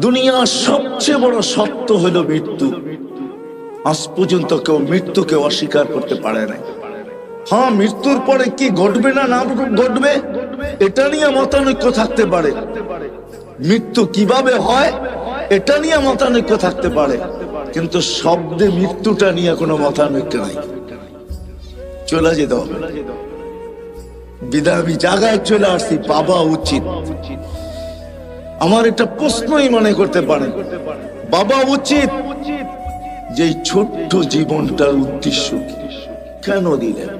দুনিয়ার সবচেয়ে বড় সত্য হলো মৃত্যু। আজ পর্যন্ত কেউ মৃত্যুকে অস্বীকার করতে পারে না হ্যাঁ মৃত্যুর পরে কি ঘটবে না না ঘটবে? এটা নিয়ে মতানৈক্য থাকতে পারে। মৃত্যু কীভাবে হয়? এটা নিয়ে মতানৈক্য থাকতে পারে। কিন্তু শব্দে মৃত্যুটা নিয়ে কোনো মতানৈক্য নাই। চলে যেতে হবে। বিদায় জায়গায় চলে আসছি বাবা উচিত। আমার একটা প্রশ্নই মনে করতে পারে। বাবা উচিত যে ছোট্ট জীবনটার উদ্দেশ্য কেন দিলেন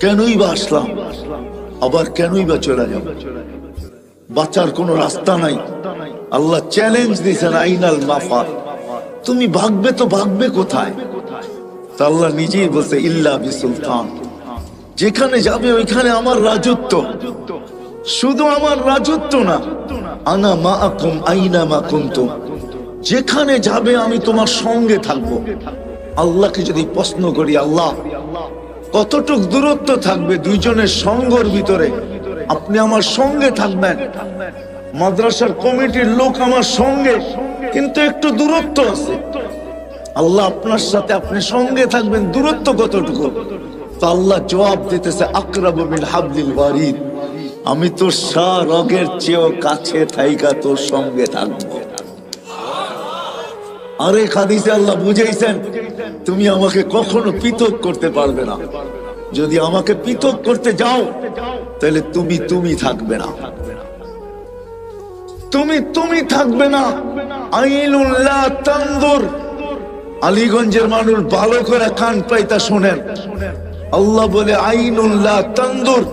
কেনই বা আসলাম? আবার কেনই বা চলে যাব? বাঁচার কোনো রাস্তা নাই। আল্লাহ চ্যালেঞ্জ দিয়েছেন আইনাল মাফার তুমি ভাগবে তো ভাগবে কোথায়? আল্লাহ নিজেই বলছে, ইল্লা বি সুলতান যেখানে যাবে ওইখানে আমার রাজত্ব। শুধু আমার রাজত্ব না, আনা মা আকুম আইনা মা কুন্তুম। যেখানে যাবে আমি তোমার সঙ্গে থাকব। আল্লাহকে যদি প্রশ্ন করি, আল্লাহ, কতটুক দূরত্ব থাকবে দুইজনের সঙ্গর ভিতরে? আপনি আমার সঙ্গে থাকবেন। মাদ্রাসার কমিটির লোক আমার সঙ্গে, কিন্তু একটু দূরত্ব আছে। আল্লাহ আপনার সাথে আপনি সঙ্গে থাকবেন, দূরত্ব কতটুকু? তো আল্লাহ জবাব দিতেছে, আকরাব মিন হাবলিল ওয়ারিদ। আমি তোর রগের চেয়েও কাছে থাইকা তোর সঙ্গে থাকব। আরে খাদিসে আল্লাহ বুঝাইছেন, তুমি আমাকে কখনো পৃথক করতে পারবে না। যদি আমাকে পৃথক করতে যাও, তাহলে তুমি তুমি থাকবে না। তুমি তুমি থাকবে না। আইনুল্লাহ তান্দুর আলীগঞ্জের মানুষ ভালো করে কান পাইতা শোনেন। আল্লাহ বলে আইনুল্লাহ তান্দুর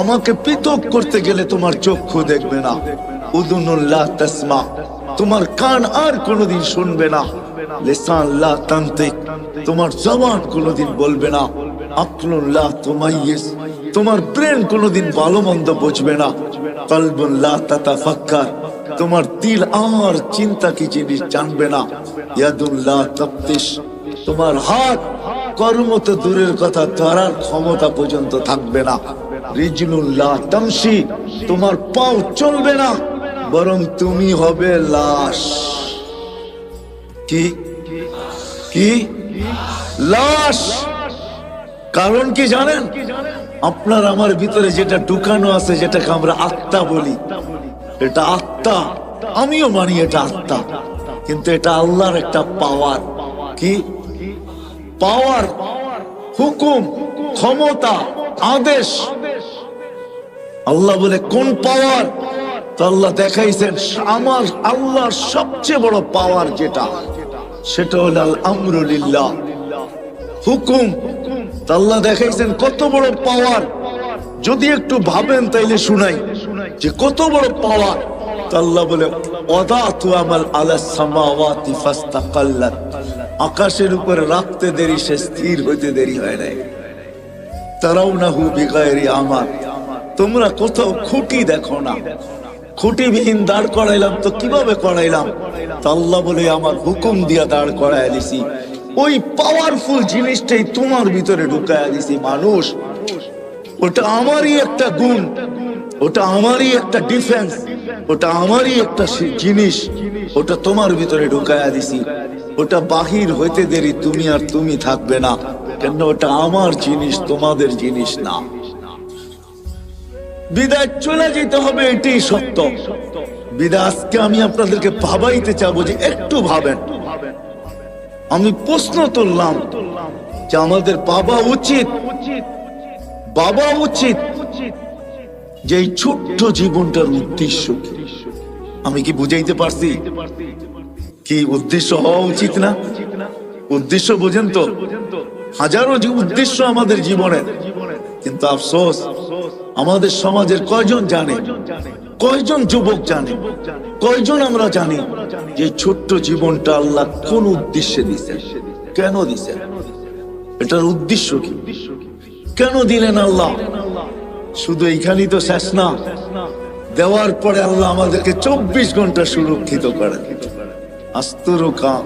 আমাকে পৃথক করতে গেলে তোমার চক্ষু দেখবে না। উদুনুল্লাহ তাসমা, তোমার কান আর কোনোদিন শুনবে না। লেসান লা তান্ত্রিক তোমার জবান কোনোদিন বলবে না। আকলুল্লাহ তোমাইয়েস, তোমার ব্রেন কোনোদিন ভালো মন্দ বুঝবে না। কলবুল্লাহ তাতাফাক্কার, তোমার দিল আর চিন্তা কি জিনিস জানবে না। ইয়াদুল্লাহ তপ্তিস তোমার হাত কর্ম তো দূরের কথা ধরার ক্ষমতা পর্যন্ত থাকবে না। তোমার পাও চলবে না, বরং তুমি হবে লাশ। কি? কি? লাশ! কারণ কি জানেন? আপনার আমার ভিতরে যেটা ঢুকানো আছে, যেটাকে আমরা আত্মা বলি, এটা আত্মা। আমিও মানি এটা আত্মা, কিন্তু এটা আল্লাহর একটা পাওয়ার। কি? পাওয়ার, হুকুম, ক্ষমতা, আদেশ। আল্লাহ বলে, কোন পাওয়ার তো আল্লাহ দেখাইছেন, আমার আল্লাহর সবচেয়ে বড় পাওয়ার যেটা, সেটা হল আল আমরুলিল্লাহ হুকুম। আল্লাহ দেখাইছেন, কত বড় পাওয়ার যদি একটু ভাবেন তাইলে শুনাই, যে কত বড় পাওয়ার আল্লাহ বলে অদাতু আমাল আলা সামাওয়াতি ফাস্তাকাল্লাত। আকাশের উপরে রাখতে দেরি, সে স্থির হইতে দেরি হয় নাই। তারাও না হু বিগায়েরি আমার তোমরা কোথাও খুঁটি দেখো না। খুঁটিবিহীন দাঁড় করাইলাম তো কীভাবে করাইলাম? তা আল্লাহ বলে, আমার হুকুম দিয়া দাঁড় করাই দিছি। ওই পাওয়ারফুল জিনিসটাই তোমার ভিতরে ঢুকায় দিছি, মানুষ। ওটা আমারই একটা গুণ। ওটা আমারই একটা ডিফেন্স ওটা আমারই একটা জিনিস। ওটা তোমার ভিতরে ঢুকায়া দিছি। ওটা বাহির হইতে দেরি, তুমি আর তুমি থাকবে না। কেন? ওটা আমার জিনিস, তোমাদের জিনিস না। বিদায় চলে যেতে হবে, এটাই সত্য। বিদায় আজকে আমি আপনাদেরকে ভাবাইতে চাবো যে একটু ভাবেন। আমি প্রশ্ন তুললাম যে আমাদের বাবা উচিত বাবা উচিত যে এই ছোট্ট জীবনটার উদ্দেশ্য আমি কি বুঝাইতে পারছি? কি উদ্দেশ্য হওয়া উচিত না? উদ্দেশ্য বোঝেন তো? হাজারো উদ্দেশ্য আমাদের জীবনের, কিন্তু আফসোস আমাদের সমাজের কয়জন জানে? কয়জন যুবক জানে? কয়জন আমরা জানি যে ছোট্ট জীবনটা আল্লাহ কোন উদ্দেশ্যে দিছে কেন দিছে এটার উদ্দেশ্য কি? কেন দিলেন আল্লাহ? শুধু এইখানেই তো শেষ না। দেওয়ার পরে আল্লাহ আমাদেরকে চব্বিশ ঘণ্টা সুরক্ষিত করেন। আস্তরুকা।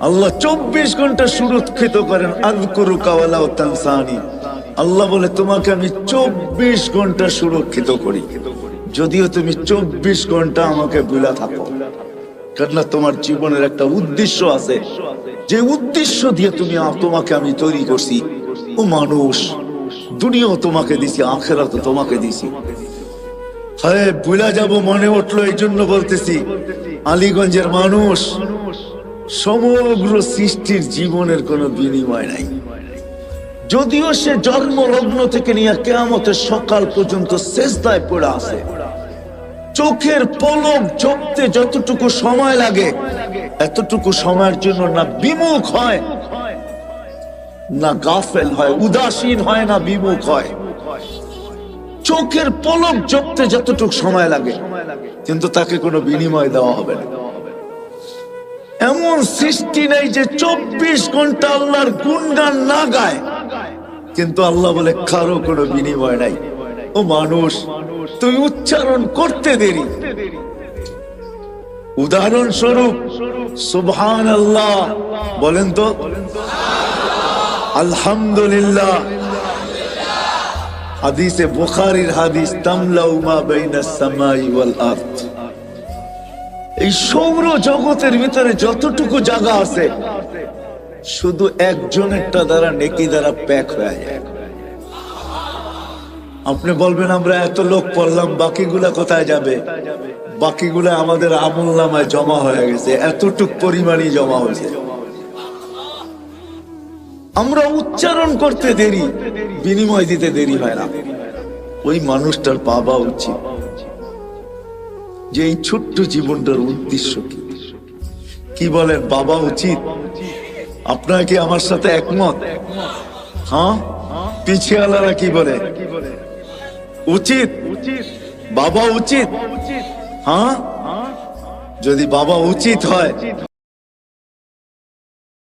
আল্লাহ চব্বিশ ঘণ্টা সুরক্ষিত করেন। আলকুরুকা ওয়ালাউ তানসানি। আল্লাহ বলে, তোমাকে আমি চব্বিশ ঘণ্টা সুরক্ষিত করি। যদিও তুমি চব্বিশ ঘণ্টা আমাকে বুলা থাকো। কেননা তোমার জীবনের একটা উদ্দেশ্য আছে। যে উদ্দেশ্য দিয়ে তুমি তোমাকে আমি তৈরি করছি, ও মানুষ, দুনিয়াও তোমাকে দিছি আখেরা তো তোমাকে দিছি। হ্যাঁ বুলা যাব মনে উঠল এই জন্য বলতেছি, আলীগঞ্জের মানুষ, সমগ্র সৃষ্টির জীবনের কোনো বিনিময় নাই। যদিও সে জন্ম লগ্ন থেকে নিয়ে কেয়ামতের সকাল পর্যন্ত শেষদায় পড়ে আছে। চোখের পলক জপতে যতটুকু সময় লাগে, এতটুকু সময়ের জন্য না বিমুখ হয়, না গাফেল হয়, উদাসীন হয়, না বিমুখ হয়। চোখের পলক জপতে যতটুকু সময় লাগে, কিন্তু তাকে কোনো বিনিময় দেওয়া হবে না। এমন সৃষ্টি নেই যে চব্বিশ ঘণ্টা আল্লাহর গুণগান না গায় কিন্তু আল্লাহ বলে, কারও কোনো বিনিময় নাই। ও মানুষ তুই উচ্চারণ করতে দেরি। উদাহরণস্বরূপ সুবহান আল্লাহ বলেন তো, আলহামদুলিল্লাহ। হাদিসে বুখারীর হাদিস, তামলাউ মা বাইনাস সামাই ওয়াল আরদ। এই সৌর জগতের ভিতরে যতটুকু জায়গা আছে শুধু একজনেরটা দ্বারা নেকি দ্বারা প্যাক হয়ে যায়। আপনি বলবেন, আমরা এত লোক পড়লাম, বাকিগুলা কোথায় যাবে? বাকিগুলা আমাদের আমল নামায় জমা হয়ে গেছে। এতটুক পরিমাণই জমা হয়েছে। আমরা উচ্চারণ করতে দেরি, বিনিময় দিতে দেরি হয় না। ওই মানুষটার পাবা উচিত। যে এই ছোট্ট জীবনটার উদ্দেশ্য কি? কি বলেন, বাবা উচিত? আপনার কি আমার সাথে একমত? হ্যাঁ? পিছিয়ালারা কি বলে? উচিত। বাবা উচিত। হ্যাঁ? যদি বাবা উচিত হয়